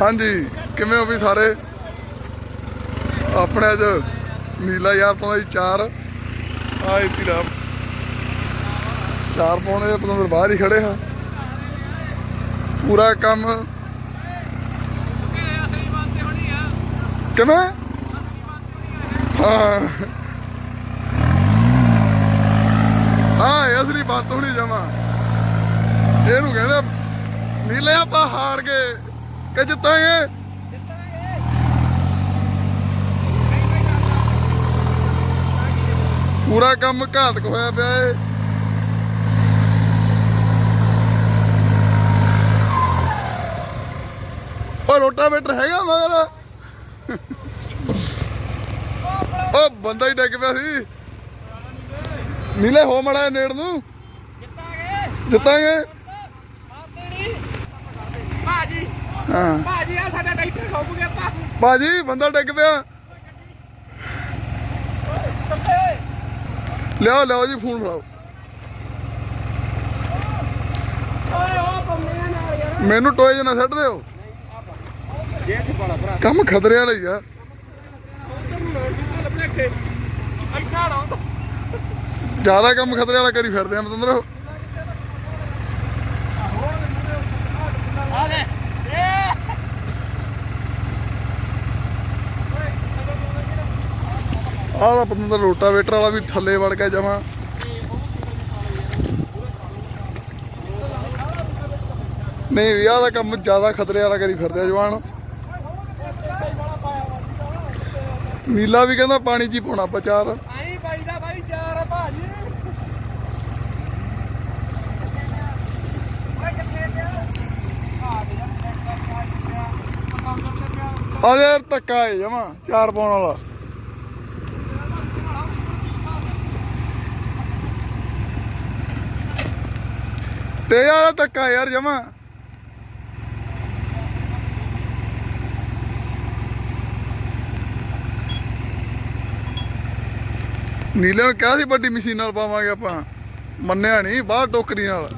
ਹਾਂਜੀ, ਕਿਵੇਂ ਹੋ ਵੀ ਸਾਰੇ? ਆਪਣੇ ਅੱਜ ਨੀਲਾ ਯਾਰ ਤੋਂ ਜੀ ਚਾਰ। ਆਏ ਤੀਰਾ ਚਾਰ ਪਾਉਣੇ ਦੇ ਪਤੰਦਰ ਬਾਹਰ ਹੀ ਖੜੇ ਹਾਂ ਪੂਰਾ ਕੰਮ। ਕਿਵੇਂ? ਹਾਂ। ਹਾਂ, ਇਹ ਅਸਲੀ ਬਾਤ ਹੋਣੀ ਜਮਾ ਇਹਨੂੰ ਕਹਿੰਦੇ ਨੀਲੇ ਆਪਾਂ ਹਾਰ ਗਏ। ਕਿ ਜਿੱਤਾਂਗੇ। ਪੂਰਾ ਕੰਮ ਘਾਤਕ ਹੋਇਆ ਪਿਆ ਏ। ਉਹ ਰੋਟਾਵੇਟਰ ਹੈਗਾ ਮਗਰ। ਉਹ ਬੰਦਾ ਹੀ ਡਿੱਗ ਪਿਆ ਸੀ। ਨੀਲੇ ਹੋ ਮੜਾ ਨੇੜ ਨੂੰ। ਜਿੱਤਾਂਗੇ। ਭਾਜੀ ਹਾਂ। ਭਾਜੀ ਆ ਸਾਡਾ ਟਰੈਕਟਰ ਖੁੱਬ ਗਿਆ ਪਾ ਬਾਜੀ ਬੰਦਾ ਡਿੱਗ ਪਿਆ। ਲਿਆਓ ਲਿਆਓ ਜੀ ਫੋਨ ਫੜਾਓ। ਮੈਨੂੰ ਟੋਏ ਜਨਾ ਛੱਡ ਦਿਓ। ਕੰਮ ਖਤਰੇ ਵਾਲਾ ਹੀ ਆ। ਜ਼ਿਆਦਾ ਕੰਮ ਖਤਰੇ ਵਾਲਾ ਕਰੀ ਫਿਰਦੇ ਆ ਮਤੰਦਰ ਆ ਲੈ ਏ ਆਹ ਦਾ ਪਤੰਦਰ ਰੋਟਾਵੇਟਰ ਵਾਲਾ ਵੀ ਥੱਲੇ ਵੜ ਕੇ ਜਾਵਾਂ। ਨਹੀਂ ਵੀ ਆਹ ਦਾ ਕੰਮ ਜ਼ਿਆਦਾ ਖਤਰੇ ਵਾਲਾ ਕਰੀ ਫਿਰਦੇ ਜਵਾਨ। ਨੀਲਾ ਵੀ ਕਹਿੰਦਾ ਪਾਣੀ 'ਚ ਹੀ ਪਾਉਣਾ ਆਪਾਂ ਚਾਰ ਆਈ ਬਾਈ ਦਾ ਬਾਈ ਚਾਰ ਆ ਭਾਜੀ ਯਾਰ ਆ ਯਾਰ ਧੱਕਾ ਹੈ ਜਮਾ, ਚਾਰ ਪਾਉਣ ਵਾਲਾ। ਤੇ ਯਾਰ, ਧੱਕਾ ਯਾਰ, ਜਮਾ। ਨੀਲੇ ਨੂੰ ਕਿਹਾ ਸੀ ਵੱਡੀ ਮਸ਼ੀਨ ਨਾਲ ਪਾਵਾਂਗੇ ਆਪਾਂ। ਮੰਨਿਆ ਨਹੀਂ, ਬਾਹਰ ਟੋਕਰੀ ਨਾਲ।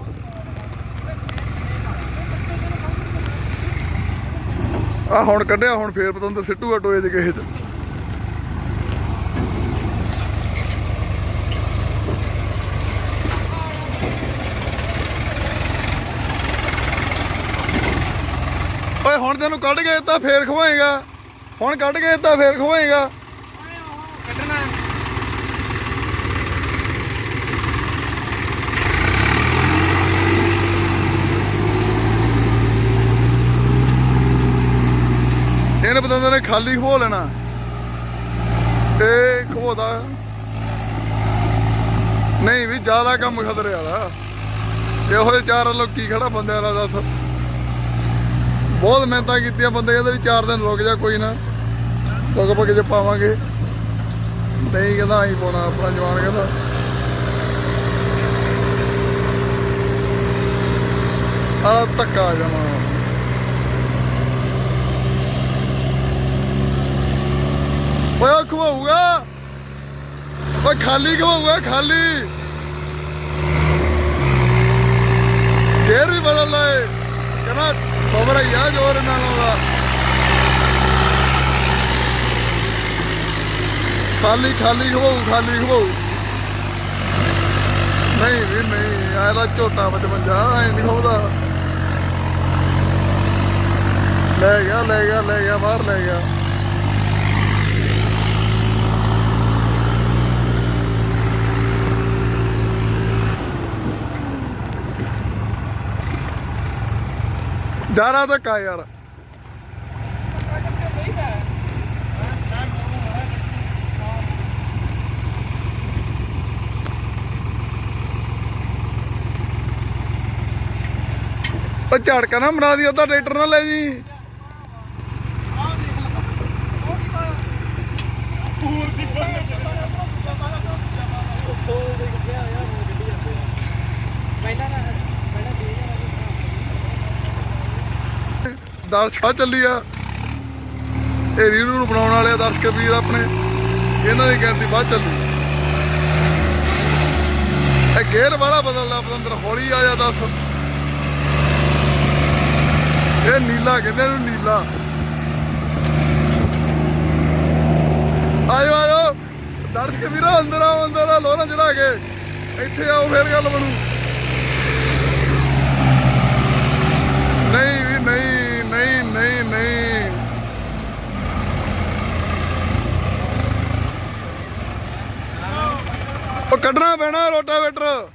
ਆ ਹੁਣ ਕੱਢਿਆ, ਹੁਣ ਫੇਰ ਪਤੰਦਰ ਸਿੱਟੂਗਾ ਟੋਏ ਦੇ ਕਿਸੇ ਚ ਓਏ ਹੁਣ ਕੱਢ ਕੇ ਤਾਂ ਫੇਰ ਖਵਾਏਗਾ। ਹੁਣ ਕੱਢ ਕੇ ਤਾਂ ਫੇਰ ਖਵਾਏਗਾ। ਕੱਢਣਾ ਇਹਨੇ ਪਤੰਦਰ ਨੇ ਖਾਲੀ ਖੋ ਲੈਣਾ। ਇਹ ਖੋਦਾ ਨਹੀਂ ਵੀ ਜ਼ਿਆਦਾ ਕੰਮ ਖਤਰੇ ਵਾਲਾ। ਇਹੋ ਜਿਹੇ ਚਾਰ ਲੋਕੀ ਖੜਾ ਬੰਦਿਆਂ ਦਾ ਦੱਸ। ਬਹੁਤ ਮਿਹਨਤਾਂ ਕੀਤੀਆਂ ਬੰਦੇ ਕਹਿੰਦੇ ਵੀ ਚਾਰ ਦਿਨ ਰੁਕ ਜਾ, ਕੋਈ ਨਾ। ਸੁੱਕ ਪੱਕ ਜੇ ਪਾਵਾਂਗੇ। ਨਹੀਂ ਕਹਿੰਦਾ, ਅਸੀਂ ਪਾਉਣਾ ਆਪਣਾ ਜਵਾਨ ਕਹਿੰਦਾ। ਆ ਧੱਕਾ ਜਮਾ ਓਏ, ਉਹ ਖਵਾਊਗਾ? ਓਏ, ਖਾਲੀ ਖਵਾਊਗਾ, ਖਾਲੀ। ਗੇਰ ਵੀ ਬਦਲ ਲਾਏ ਕਹਿੰਦਾ ਖਬਰ ਹੀ ਆ, ਜੋਰ ਨਾਲ ਆਉਂਦਾ। ਖਾਲੀ ਖਾਲੀ ਹੋਊ ਖਾਲੀ ਹੋਊ ਨਹੀਂ ਵੀ ਨਹੀਂ ਆਇਆ ਝੋਟਾ ਵਿੱਚ ਪੰਜਾ ਐ ਨਹੀਂ ਖਵਾਉਂਦਾ। ਲੈ ਗਿਆ ਲੈ ਗਿਆ ਲੈ ਗਿਆ, ਬਾਹਰ ਲੈ ਗਿਆ। ਜਾਰਾ ਧੱਕਾ ਯਾਰ। ਉਹ ਝੜਕਾ ਨਾ ਬਣਾ ਦੀ ਉਹਦਾ ਟਰੈਕਟਰ ਨਾ ਲੈ ਜੀ। ਦਰਸ਼ਕਾ ਚੱਲੀ ਆ। ਇਹ ਰੀਰੂ ਨੂੰ ਬਣਾਉਣ ਵਾਲੇ ਆ ਦਰਸ਼ਕ ਵੀਰ ਆਪਣੇ। ਇਹਨਾਂ ਦੀ ਗਿਣਤੀ ਬਾਅਦ ਚੱਲੀ। ਇਹ ਗੇਅਰ ਵਾਲਾ ਬਦਲਦਾ ਪਤੰਦਰ ਹੌਲੀ ਆ ਜਾ ਦੱਸ ਇਹ ਨੀਲਾ ਕਹਿੰਦੇ ਇਹਨੂੰ ਨੀਲਾ। ਆਇਓ ਆਇਓ। ਦਰਸ਼ਕ ਵੀਰੋ, ਅੰਦਰ ਆਓ, ਅੰਦਰ ਆ। ਲੋਰਾ ਚੜਾ ਕੇ। ਇੱਥੇ ਆਓ, ਫੇਰ ਗੱਲ ਬਣੂ। ਨਹੀਂ ਵੀ, ਨਹੀਂ। ਨਹੀਂ ਨਹੀਂ। ਉਹ ਕੱਢਣਾ ਪੈਣਾ ਰੋਟਾਵੇਟਰ।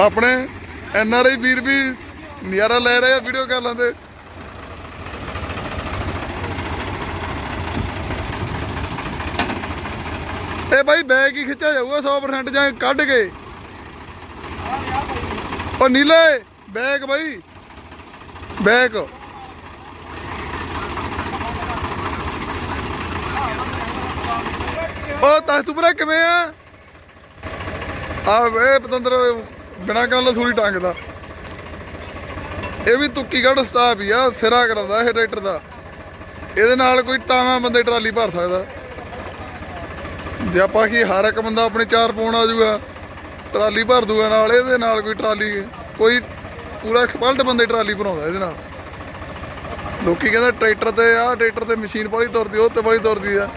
ਆਪਣੇ ਐਨ ਆਰ ਆਈ ਵੀਰ ਵੀ ਨਜ਼ਾਰਾ ਲੈ ਰਹੇ ਆ ਵੀਡੀਓ ਕਾਲਾਂ ਤੇ। ਇਹ ਬਾਈ ਬੈਗ ਹੀ ਖਿੱਚਿਆ ਜਾਊਗਾ 100% ਜਾਂ ਕੱਢ ਕੇ। ਉਹ ਨੀਲੇ, ਬੈਗ ਬਾਈ। ਬੈਗ। ਉਹ ਤਖਤੂਪੁਰਾ ਕਿਵੇਂ ਆ? ਆ ਵੇ ਪਤੰਦਰ ਬਿਨਾ ਗੱਲ ਸੂਲੀ ਟੰਗਦਾ। ਇਹ ਵੀ ਤੁੱਕੀ ਕੱਢ ਸਟਾਪ ਹੀ ਆ, ਸਿਰਾ ਕਰਾਉਂਦਾ ਇਹ ਟਰੈਕਟਰ ਦਾ। ਇਹਦੇ ਨਾਲ ਕੋਈ ਟਾਵਾਂ ਬੰਦੇ ਟਰਾਲੀ ਭਰ ਸਕਦਾ। ਜੇ ਆਪਾਂ ਕੀ ਹਰ ਇੱਕ ਬੰਦਾ ਆਪਣੇ ਚਾਰ ਪਾਉਣ ਆ ਜਾਊਗਾ ਟਰਾਲੀ ਭਰ ਦੂਗਾ ਨਾਲ, ਇਹਦੇ ਨਾਲ ਕੋਈ ਟਰਾਲੀ ਕੋਈ ਪੂਰਾ ਐਕਸਪਲਟ ਬੰਦੇ ਟਰਾਲੀ ਬਣਾਉਂਦਾ ਇਹਦੇ ਨਾਲ। ਲੋਕੀ ਕਹਿੰਦਾ ਟਰੈਕਟਰ ਤੇ ਆ ਟਰੈਕਟਰ ਤੇ ਮਸ਼ੀਨ ਵਾਲੀ ਤੁਰਦੀ, ਉਹ ਤੇ ਵਾਲੀ ਤੁਰਦੀ ਆ।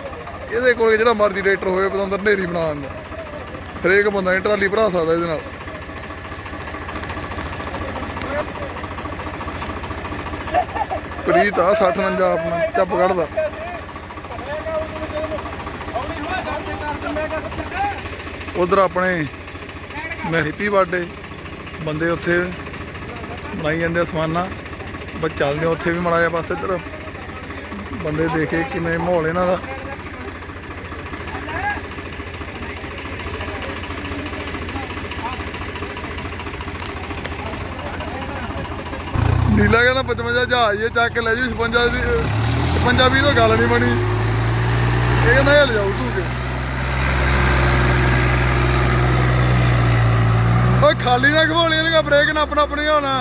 ਇਹਦੇ ਕੋਲ ਜਿਹੜਾ ਮਰਜ਼ੀ ਟਰੈਕਟਰ ਹੋਵੇ ਪਤੰਦਰ ਨੇਰੀ ਬਣਾ ਦਿੰਦਾ। ਹਰੇਕ ਬੰਦਾ ਨੇ ਟਰਾਲੀ ਭਰਾ ਸਕਦਾ ਇਹਦੇ ਨਾਲ। ਪ੍ਰੀਤ ਆ 60 49 ਆਪਣਾ, ਚੱਪ ਕੱਢਦਾ। ਉਧਰ ਆਪਣੇ ਹੈਪੀ ਬਾਡੇ ਬੰਦੇ ਉੱਥੇ ਬਣਾਈ ਜਾਂਦੇ ਆ ਸਮਾਨਾ, ਬਸ ਚੱਲਦੇ ਉੱਥੇ ਵੀ ਮੜਾ ਜਾ ਇੱਧਰ। ਬੰਦੇ ਦੇਖੇ ਕਿਵੇਂ ਮਾਹੌਲ ਇਹਨਾਂ ਦਾ। ਨੀਲਾ ਕਹਿੰਦਾ 55 ਜਹਾਜ਼ ਇਹ ਚੱਕ ਕੇ ਲੈ ਜੀ 56 ਦੀ 56 ਵੀ ਤੋਂ ਗੱਲ ਨਹੀਂ ਬਣੀ। ਇਹ ਕਹਿੰਦਾ ਇਹ ਲਿਜਾਊ ਤੂੰ ਕੇ ਓਏ ਖਾਲੀ ਨਾ ਘਵੋਲੀ ਇਹਨੂੰ ਬ੍ਰੇਕ ਨਾ ਆਪਣਾ ਆਪਣੀ ਹੋਣਾ।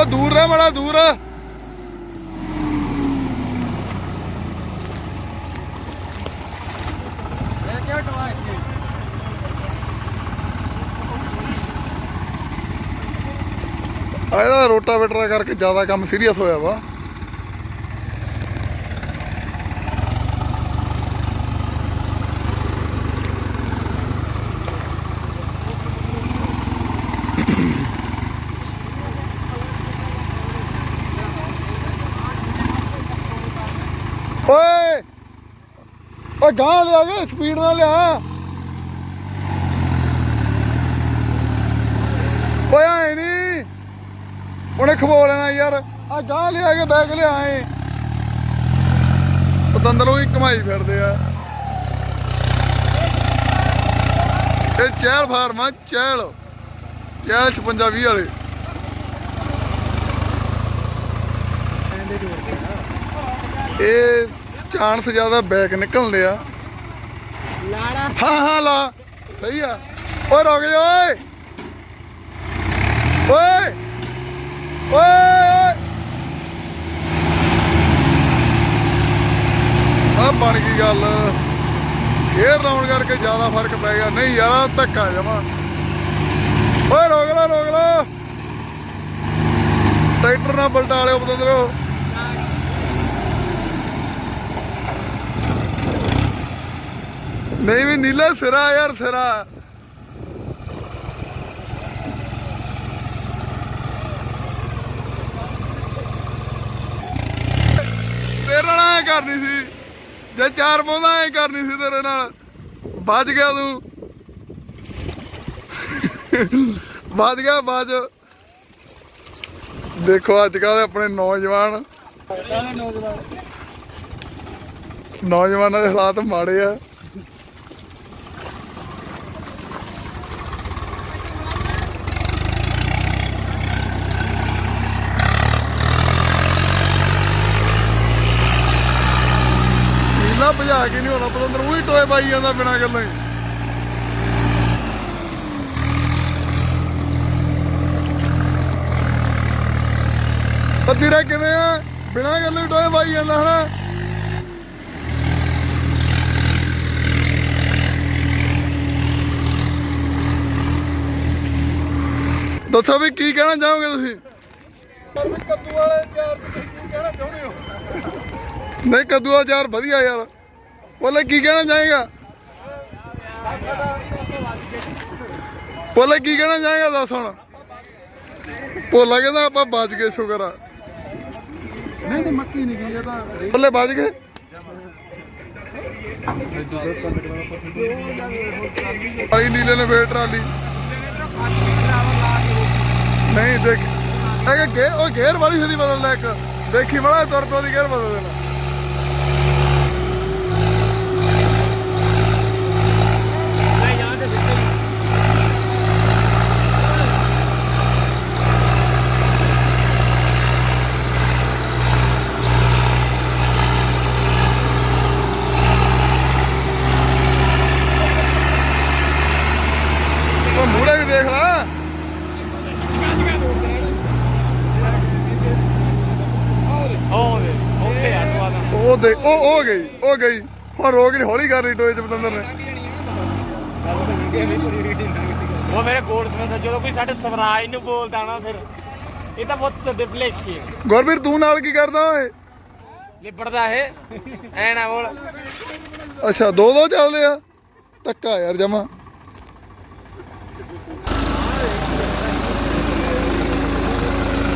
ਓ ਦੂਰ ਰਹਿ ਮੜਾ, ਦੂਰ ਇਹਦਾ ਰੋਟਾਵੇਟਰ ਕਰਕੇ ਜ਼ਿਆਦਾ ਕੰਮ ਸੀਰੀਅਸ ਹੋਇਆ ਵਾ ਓਏ ਓਏ ਗਾਂ ਲਿਆ ਕੇ ਸਪੀਡ ਨਾਲ ਲਿਆ। ਓਏ ਆਏ ਨਹੀਂ ਉਹਨੇ ਖਬੋ ਲੈਣਾ ਯਾਰ। ਆ ਗਾਂ ਲਿਆ ਕੇ ਬੈਗ ਲਿਆਏ ਪਤੰਦਰ ਹੀ ਕਮਾਈ ਫਿਰਦੇ ਆ। ਇਹ ਚਹਿਲ ਫਾਰਮ ਆ, ਚਹਿਲ। ਚਹਿਲ 56 20 ਵਾਲੇ। ਇਹ ਚਾਂਸ ਜ਼ਿਆਦਾ ਬੈਕ ਨਿਕਲਦੇ ਆ। ਲਾੜਾ। ਹਾਂ ਹਾਂ ਲਾ। ਸਹੀ ਆ। ਓਏ ਰੁਕ ਜਾ ਓਏ। ਓਏ। ਓਏ ਆ ਬਣ ਗਈ ਗੱਲ। ਇਹ ਲਾਉਣ ਕਰਕੇ ਜ਼ਿਆਦਾ ਫ਼ਰਕ ਪੈ ਗਿਆ। ਨਹੀਂ ਯਾਰ ਧੱਕਾ ਜਮਾ। ਓਏ ਰੋਕ ਲਾ ਰੋਕ ਲਾ। ਟਰੈਕਟਰ ਨਾਲ ਬਲਟਾ ਲਿਓ ਬਤੰਦਰੋ। ਨਹੀਂ ਵੀ ਨੀਲਾ ਸਿਰਾ ਯਾਰ ਸਿਰਾ। ਤੇਰੇ ਨਾਲ ਐ ਕਰਨੀ ਸੀ ਜੇ ਚਾਰ ਪਾਉਂਦਾ ਐ ਕਰਨੀ ਸੀ ਤੇਰੇ ਨਾਲ ਬਚ ਗਿਆ ਤੂੰ। ਬਚ ਗਿਆ ਬਾਜ ਦੇਖੋ ਅੱਜ ਕੱਲ੍ਹ ਆਪਣੇ ਨੌਜਵਾਨ। ਨੌਜਵਾਨਾਂ ਦੇ ਹਾਲਾਤ ਮਾੜੇ ਆ। ਭਜਾ ਕੇ ਨਹੀਂ ਹੋਣਾ ਪਤੰਦਰ ਉਹੀ ਟੋਏ ਪਾਈ ਜਾਂਦਾ ਬਿਨਾਂ ਗੱਲੋਂ ਹੀ। ਪੱਤੀਰਾ ਕਿਵੇਂ ਆ? ਬਿਨਾਂ ਗੱਲ ਟੋਏ ਪਾਈ ਜਾਂਦਾ ਹਨਾ। ਦੱਸੋ ਵੀ ਕੀ ਕਹਿਣਾ ਚਾਹੋਗੇ ਤੁਸੀਂ? ਕੱਦੂ ਵਾਲੇ ਚਾਰ ਤੁਸੀਂ ਕੀ ਕਹਿਣਾ ਚਾਹੁੰਦੇ ਹੋ? ਨਹੀਂ ਕੱਦੂ ਵਾਲਾ ਚਾਰ ਵਧੀਆ ਯਾਰ। ਬੋਲੇ ਕੀ ਕਹਿਣਾ ਚਾਹੇਗਾ? ਬੋਲੇ ਕੀ ਕਹਿਣਾ ਚਾਹੇਗਾ ਦੱਸ ਹੁਣ? ਭੋਲਾ ਕਹਿੰਦਾ ਆਪਾਂ ਬਚ ਗਏ ਸ਼ੁਕਰ ਆ। ਨਹੀਂ ਨਹੀਂ ਮੱਕੀ ਨਹੀਂ ਗਈ ਇਹ ਤਾਂ ਬੋਲੇ ਬਚ ਗਏ? ਆਈ ਨੀਲੇ ਨੇ ਫੇਰ ਟਰਾਲੀ। ਨਹੀਂ ਦੇਖ ਇਹ ਗੇ ਉਹ ਗੇਅਰ ਵਾਲੀ ਛੇਤੀ ਬਦਲ ਲੈ ਇੱਕ। ਦੇਖੀ ਮੜਾ ਤੁਰ ਪੋ ਦੀ ਗੇਅਰ ਬਦਲ ਦੇਣਾ। ਉਹ ਮੂਹਰੇ ਵੀ ਦੇਖ ਲੈ। ਉਹ ਦੇ ਉਹ ਉਹ ਗਈ ਉਹ ਗਈ। ਹੁਣ ਰੋਕ ਨਹੀਂ ਹੌਲੀ ਕਰ ਰਹੀ ਟੋਏ ਚ ਬਤੰਦਰ ਨੇ। ਉਹ ਮੇਰੇ ਕੋਲ ਸਮੇਂ ਜਦੋਂ ਕੋਈ ਸਾਡੇ ਸਵਰਾਜ ਨੂੰ ਬੋਲਦਾ ਨਾ ਫਿਰ ਇਹ ਤਾਂ ਬਹੁਤ ਡਿਪਲੇਖੀ ਹੈ। ਗੁਰਬੀਰ ਤੂੰ ਨਾਲ ਕੀ ਕਰਦਾ ਓਏ? ਲਿਬੜਦਾ ਇਹ। ਐ ਨਾ ਬੋਲ। ਅੱਛਾ ਦੋ ਦੋ ਚੱਲਦੇ ਆ। ਧੱਕਾ ਯਾਰ ਜਮਾ।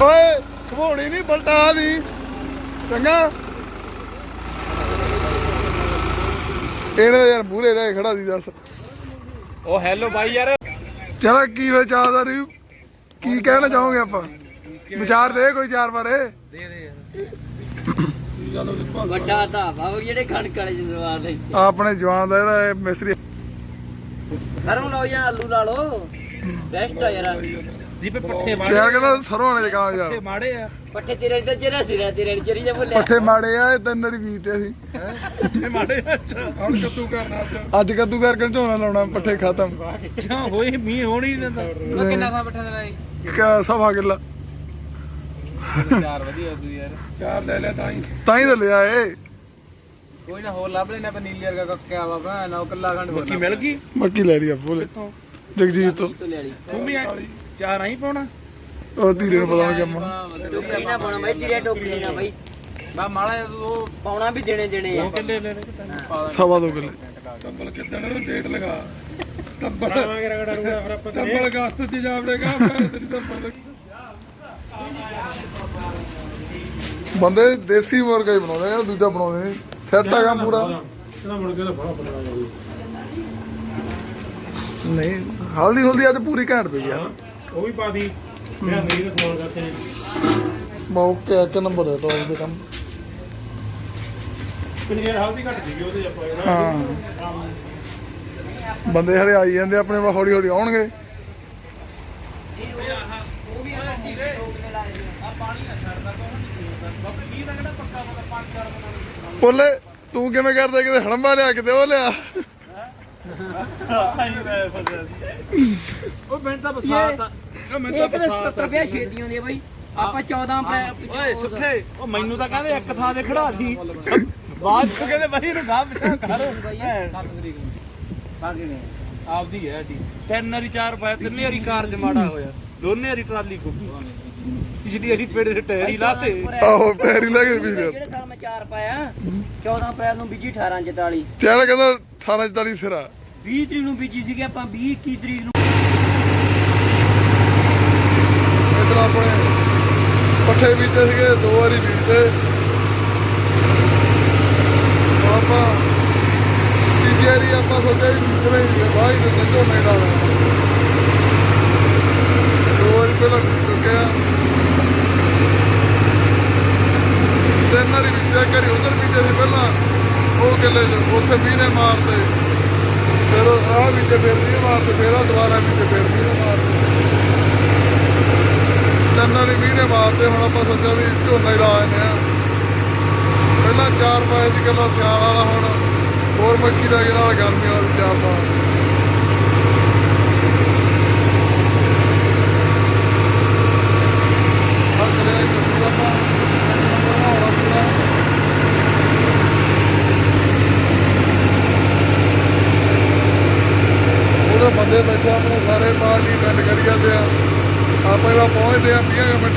ਓਏ ਖਵੋਣੀ ਨਹੀਂ ਬਲਟਾ ਦੀ। ਚੰਗਾ। ਇਹਨੇ ਯਾਰ ਮੂਹਰੇ ਰਹਿ ਖੜਾ ਸੀ ਦੱਸ। ਉਹ ਹੈਲੋ ਬਾਈ ਯਾਰ। ਚਲੋ ਕੀ ਵਿਚਾਰ ਦਾ ਰਿਵ ਕੀ ਕਹਿਣਾ ਚਾਹੋਗੇ ਆਪਾਂ? ਵਿਚਾਰ ਦੇ ਕੋਈ ਚਾਰ ਬਾਰੇ ਵੱਡਾ ਧਾਵਾ ਉਹ ਜਿਹੜੇ ਕਣਕ ਵਾਲੇ ਜਜ਼ਬਾਤ ਹੈ ਆਪਣੇ ਜਵਾਨ ਦਾ ਜਿਹੜਾ ਇਹ ਮਿਸਤਰੀ ਸਰੋਂ ਲਾਓ ਜਾਂ ਆਲੂ ਲਾ ਲਓ। ਬੈਸਟ ਆ ਯਾਰ ਦੀਪੇ ਪੱਠੇ ਸ਼ਹਿਰ ਕਹਿੰਦਾ ਸਰੋਂ ਵਾਲੇ ਜਗਾ ਯਾਰ ਮਾੜੇ ਆ। ਪੱਠੇ ਤੇਰੇ ਇੱਧਰ ਜਿਹੜਾ ਸਿਰਾ ਤੇਰੇ ਚਰੀ ਜਾ ਬੋਲਿਆ? ਪੱਠੇ ਮਾੜੇ ਆ ਇਹ ਤਿੰਨ ਵਾਰੀ ਬੀਜਤੇ ਸੀ। ਪੱਠੇ ਮਾੜੇ ਅੱਛਾ। ਹੁਣ ਕੱਦੂ ਕਰਨਾ ਅੱਜ ਕੱਦੂ ਕਰਕੇ ਝੋਨਾ ਲਾਉਣਾ ਪੱਠੇ ਖਤਮ। ਕਿਉਂ? ਹੋਈ ਮੀਂਹ ਹੋਣੀ ਨਹੀਂ ਦਿੰਦਾ। ਕਿੰਨਾ ਥਾ ਪੱਠੇ ਦਾ ਲਾਈ ਕਿਆ ਸਵਾ ਕਿੱਲਾ। ਚਾਰ ਵਧੀਆ ਤੂੰ ਯਾਰ। ਚਾਰ ਲੈ ਲੈ ਤਾਂ ਹੀ। ਤਾਂ ਹੀ ਤਾਂ ਲਿਆ ਏ ਕੋਈ ਨਾ ਹੋਰ ਲੱਭ ਲੈਣਾ ਪਨੀਲੀ ਵਰਗਾ ਕੱਕਿਆ ਬਾਬਾ ਨਾ ਕੱਲਾ ਖੰਡ ਮੱਕੀ ਮਿਲ ਗਈ? ਮੱਕੀ ਲੈ ਲਈ ਆ ਬੋਲੇ ਜਗਜੀਤ ਤੋਂ। ਤੋਂ ਵੀ ਚਾਰ ਆਈ ਪਾਉਣਾ? ਉਹ ਧੀਰੇ ਨੂੰ ਪਤਾ ਨਹੀਂ ਕੰਮ ਟੋਕਰੀ ਨਾ ਪਾਉਣਾ ਬਾਈ ਤੇਰੇ ਟੋਕਰੀ ਨਾ ਬਾਈ। ਬਾ ਮਾਲਾ ਉਹ ਪਾਉਣਾ ਵੀ ਦੇਣੇ ਦੇਣੇ ਆ। ਕਿੱਲੇ ਲੈ ਲੈ ਸਵਾ ਦੋ ਕਿੱਲੇ। ਤੰਬਲ ਕਿੱਦਣ ਡੇਟ ਲਗਾ। ਤੰਬਲ ਤੰਬਲ ਗਾਸਤ ਚ ਜਾਵੜੇਗਾ ਤੇਰੀ ਤੰਬਲ ਬੰਦੇ ਦੇਸੀ ਮੁਰਗਾ ਹੀ ਬਣਾਉਂਦੇ ਆ ਦੂਜਾ ਬਣਾਉਂਦੇ ਨਹੀਂ ਸੈੱਟ ਆ ਕੰਮ ਪੂਰਾ। ਨਹੀਂ ਹਲਦੀ ਹੁਲਦੀ ਅੱਜ ਪੂਰੀ ਘੈਂਟ ਪਈ ਆ। ਉਹ ਵੀ ਪਾ ਦੀ। ਮੇਰਾ ਮੇਰੀ ਨੂੰ ਫੋਨ ਕਰਕੇ ਮੌਕੇ ਇੱਕ ਨੰਬਰ ਹੈ ਟੌਪ ਦੇ ਕੰਮ। ਯਾਰ ਹਲਦੀ ਘੱਟ ਸੀਗੀ ਉਹਦੇ ਆਪਾਂ ਹਾਂ। ਬੰਦੇ ਹਲੇ ਆਈ ਜਾਂਦੇ ਆਪਣੇ ਵਾ ਹੌਲੀ ਹੌਲੀ ਆਉਣਗੇ। ਬੋਲੇ ਤੂੰ ਕਿਵੇਂ ਕਰਦਾ ਕਿਤੇ ਹੜੰਬਾ ਲਿਆ ਕਿਤੇ ਉਹ ਲਿਆ। ਉਹ ਮਿੰਟ ਤਾਂ ਬਸਾਤਾ ਉਹ ਮਿੰਟ ਇੱਕ ਤਾਂ 70 ਰੁਪਏ ਛੇਤੀ ਹੁੰਦੀ ਆ ਬਾਈ। ਆਪਾਂ 14 ਅਪ੍ਰੈਲ ਓਏ ਸੁੱਖੇ ਉਹ ਮੈਨੂੰ ਤਾਂ ਕਹਿੰਦੇ ਇੱਕ ਥਾਂ ਤੇ ਖੜਾ ਦੀ ਬਾਅਦ ਚ ਕਹਿੰਦੇ ਬਾਈ ਨੂੰ ਗਾਹ ਪਿਛਾ ਕਰ। 7 ਤਰੀਕ ਨੂੰ। ਭਾਗੇ ਗਏ ਆਪਦੀ ਹੈ ਡੀ ਤਿੰਨ ਵਾਰੀ ਚਾਰ ਪਾਇਆ ਤਿੰਨੇ ਵਾਰੀ ਕਾਰ ਚ ਮਾੜਾ ਹੋਇਆ। ਦੋਨੇ ਵਾਰੀ ਟਰਾਲੀ ਪੇੜੇ ਦੇ ਟਾਇਰ ਹੀ ਲਾਤੇ। ਆਹੋ ਪੈਰੀ ਲੈ ਕੇ ਵੀ ਫਿਰ ਜਿਹੜੇ ਸਾਲ ਮੈਂ ਚਾਰ ਪਾਇਆ 14 ਅਪ੍ਰੈਲ ਨੂੰ ਬੀਜੀ 1844 ਚੈਨ ਕਹਿੰਦਾ 18 44 ਸਿਰਾ। 20 ਤਰੀਕ ਨੂੰ ਬੀਜੀ ਸੀਗੇ, ਆਪਾਂ 20 21 ਤਰੀਕ ਨੂੰ। ਇਧਰ ਆਪਣੇ ਪੱਠੇ ਬੀਜੇ ਸੀਗੇ, ਦੋ ਵਾਰੀ ਬੀਜਦੇ। ਆਪਾਂ ਤੀਜੀ ਵਾਰੀ ਆਪਾਂ ਸੋਚਿਆ ਵੀ ਬੀਜਣਾ ਹੀ ਹੈ ਬਾਈ ਤੇ ਮੇਲਾ। ਦੋ ਵਾਰੀ ਪਹਿਲਾਂ ਬੀਜ ਚੁੱਕੇ ਆ। ਤਿੰਨ ਵਾਰੀ ਬੀਜਿਆ ਕਰੀ ਉਧਰ ਬੀਜੇ ਸੀ ਪਹਿਲਾਂ, ਉਹ ਕਿੱਲੇ ਉੱਥੇ ਵੀ ਨੇ ਮਾਰਦੇ ਆਹ ਬੀਜੇ ਫਿਰ ਵੀ ਮਾਰਦੇ ਫਿਰ, ਦੁਬਾਰਾ ਬੀਜੇ ਫਿਰ ਵੀ ਮਾਰਦੇ ਤਿੰਨ ਵਾਰੀ ਮੀਂਹ ਨੇ ਮਾਰਦੇ ਹੁਣ ਆਪਾਂ ਸੋਚਿਆ ਵੀ ਝੋਨਾ ਹੀ ਲਾ ਆਨੇ ਆ ਪਹਿਲਾਂ ਚਾਰ ਪਾਏ ਦੀ ਗੱਲਾਂ ਸਿਆਲ ਵਾਲਾ, ਹੁਣ ਹੋਰ ਮੱਕੀ ਦਾ ਨਾਲ ਗਰਮੀ ਵਾਲੀ ਚਾਰ ਪਾ ਹੱਥ ਲੈ ਕੇ ਆਪਾਂ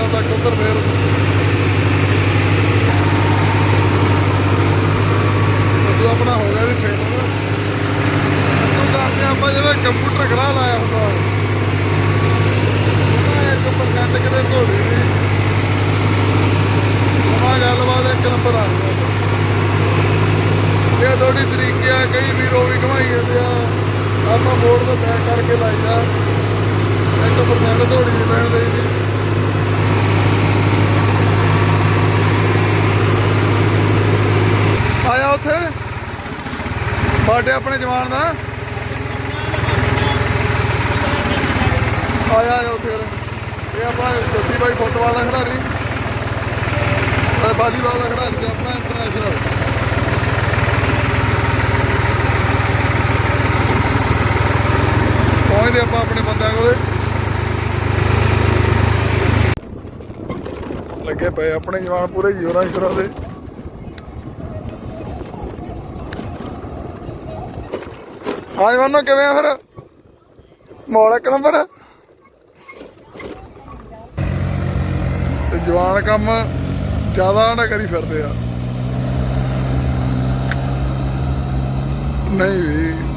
ਤੱਕ ਉਧਰ ਫੇਰ ਜਦੋਂ ਆਪਣਾ ਹੋ ਗਿਆ ਵੀ ਫੇਰ ਤੂੰ ਕਰਦੇ ਆਪਾਂ ਜਿਵੇਂ ਕੰਪਿਊਟਰ ਖਰਾ ਲਾਇਆ ਹੁੰਦਾ ਉਹਨਾਂ ਇੱਕ ਪਰਸੈਂਟ ਕਿਤੇ ਧੋੜੀ ਨਹੀਂ ਉਹਨਾਂ ਗੱਲਬਾਤ ਇੱਕ ਨੰਬਰ ਆ ਗਿਆ ਇਹ ਥੋੜੀ ਤਰੀਕੇ ਆ, ਕਈ ਵੀਰ ਉਹ ਵੀ ਘਮਾਈ ਜਾਂਦੇ ਆ। ਆਪਾਂ ਬੋਰਡ ਤੋਂ ਪੈਕ ਕਰਕੇ ਲਾਈਦਾ ਇੱਕ ਪਰਸੈਂਟ ਥੋੜੀ ਨਹੀਂ ਪੈਣ ਦੇਈਦੀ ਆਇਆ ਉੱਥੇ? ਬਾਡੇ ਆਪਣੇ ਜਵਾਨ ਦਾ। ਆਇਆ ਆਇਆ ਉੱਥੇ ਇਹ ਆਪਣਾ ਜੱਸੀ ਬਾਈ ਫੁੱਟਬਾਲ ਦਾ ਖਿਡਾਰੀ। ਇਹ ਦਾ ਖਿਡਾਰੀ ਤੇ ਆਪਣਾ ਇੰਟਰਨੈਸ਼ਨਲ ਪਹੁੰਚਦੇ ਆਪਾਂ ਆਪਣੇ ਬੰਦਿਆਂ ਕੋਲੇ। ਲੱਗੇ ਪਏ ਆਪਣੇ ਜਵਾਨ ਪੂਰੇ ਜੋਰਾਂ ਸ਼ੋਰਾਂ ਦੇ। ਹਾਂ ਜਵਾਨੋ, ਕਿਵੇਂ ਆ ਫਿਰ? ਮੌਲ ਇੱਕ ਨੰਬਰ? ਜਵਾਨ ਕੰਮ ਜ਼ਿਆਦਾ ਨਾ ਕਰੀ ਫਿਰਦੇ ਆ। ਨਹੀਂ ਵੀ।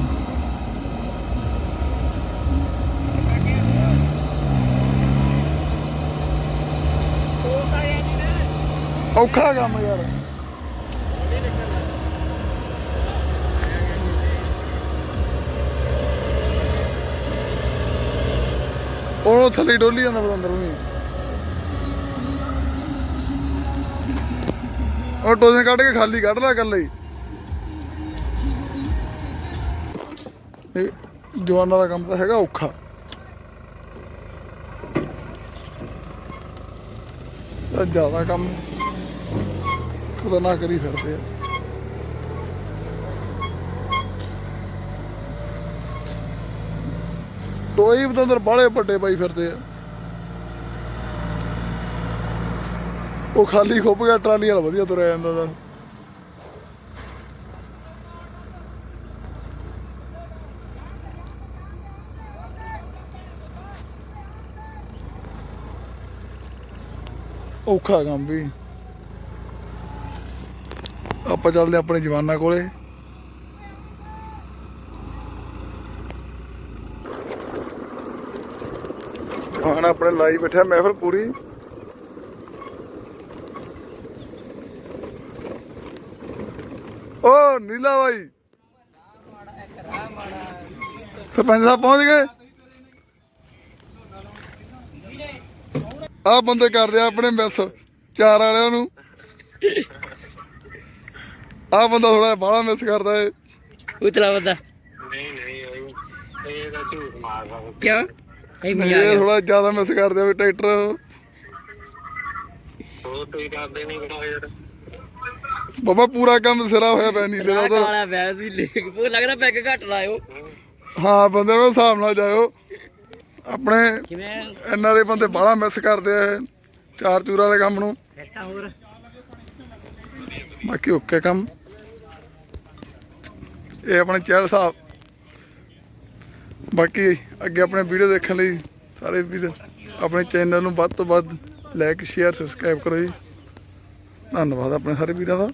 ਔਖਾ ਕੰਮ ਯਾਰ। ਉਹ ਥੱਲੇ ਡੋਲੀ ਜਾਂਦਾ ਬਦੰਦਰ ਨੂੰ ਉਹ ਟੋਜਨ ਕੱਢ ਕੇ ਖਾਲੀ ਕੱਢ ਲੈ ਕਰ ਲਈ ਜਵਾਨਾਂ ਦਾ ਕੰਮ ਤਾਂ ਹੈਗਾ ਔਖਾ। ਜ਼ਿਆਦਾ ਕੰਮ ਖਤਰਨਾਕ ਕਰੀ ਫਿਰਦੇ ਆ। ਟੋਈ ਬਦੰਦਰ ਬਾਲੇ ਵੱਡੇ ਪਾਈ ਫਿਰਦੇ ਆ। ਉਹ ਖਾਲੀ ਖੁੱਪ ਗਿਆ, ਟਰਾਲੀ ਵਾਲਾ ਵਧੀਆ ਤੁਰਿਆ ਜਾਂਦਾ ਦਾ। ਔਖਾ ਕੰਮ ਵੀ। ਆਪਾਂ ਚੱਲਦੇ ਆਪਣੇ ਜਵਾਨਾਂ ਕੋਲੇ। ਜਵਾਨ ਆਪਣੇ ਲਾਈ ਬੈਠਾ ਮਹਿਫਲ ਪੂਰੀ। ਓ ਨੀਲਾ ਬਾਈ। ਸਰਪੰਚ ਸਾਹਿਬ ਪਹੁੰਚ ਗਏ। ਆ ਬੰਦੇ ਕਰਦੇ ਆ ਆਪਣੇ ਮਿਸ, ਚਾਰ ਵਾਲਿਆਂ ਨੂੰ। ਆ ਬੰਦਾ ਥੋੜਾ ਬਾਹਲਾ ਮਿਸ ਕਰਦਾ ਏ। ਉਤਲਾ ਬੰਦਾ। ਨਹੀਂ ਨਹੀਂ ਇਹ- ਇਹ ਤਾਂ ਝੂਠ ਮਾਰਦਾ। ਕਿਉਂ? ਇਹ ਥੋੜਾ ਜ਼ਿਆਦਾ ਮਿਸ ਕਰਦੇ ਆ ਵੀ ਟਰੈਕਟਰ। ਹੋਰ ਤੁਸੀਂ ਕਰਦੇ ਨਹੀਂ ਬਣਾ ਯਾਰ। ਬਾਬਾ ਪੂਰਾ ਕੰਮ ਸਿਰਾ ਹੋਇਆ ਪਿਆ ਨੀਲੇ ਦਾ ਕਾਲਾ ਲੱਗਦਾ ਪੈਗ ਘੱਟ ਲਾਇਓ। ਹਾਂ ਬੰਦੇ ਨੂੰ ਹਿਸਾਬ ਨਾਲ ਜਾਇਓ। ਆਪਣੇ ਕਿਵੇਂ? ਐਨਆਰਏ ਬੰਦੇ ਬਾਹਲਾ ਮਿਸ ਕਰਦੇ ਆ ਇਹ। ਚਾਰ ਚੂਰਾਂ ਦੇ ਕੰਮ ਨੂੰ। ਬਾਕੀ ਓਕੇ ਕੰਮ। ਇਹ ਆਪਣੇ ਚਹਿਲ ਸਾਹਿਬ। ਬਾਕੀ ਅੱਗੇ ਆਪਣੇ ਵੀਡੀਓ ਦੇਖਣ ਲਈ ਸਾਰੇ ਵੀਰ ਆਪਣੇ ਚੈਨਲ ਨੂੰ ਵੱਧ ਤੋਂ ਵੱਧ ਲਾਈਕ ਸ਼ੇਅਰ ਸਬਸਕ੍ਰਾਈਬ ਕਰੋ ਜੀ। ਧੰਨਵਾਦ ਆਪਣੇ ਸਾਰੇ ਵੀਰਾਂ ਦਾ।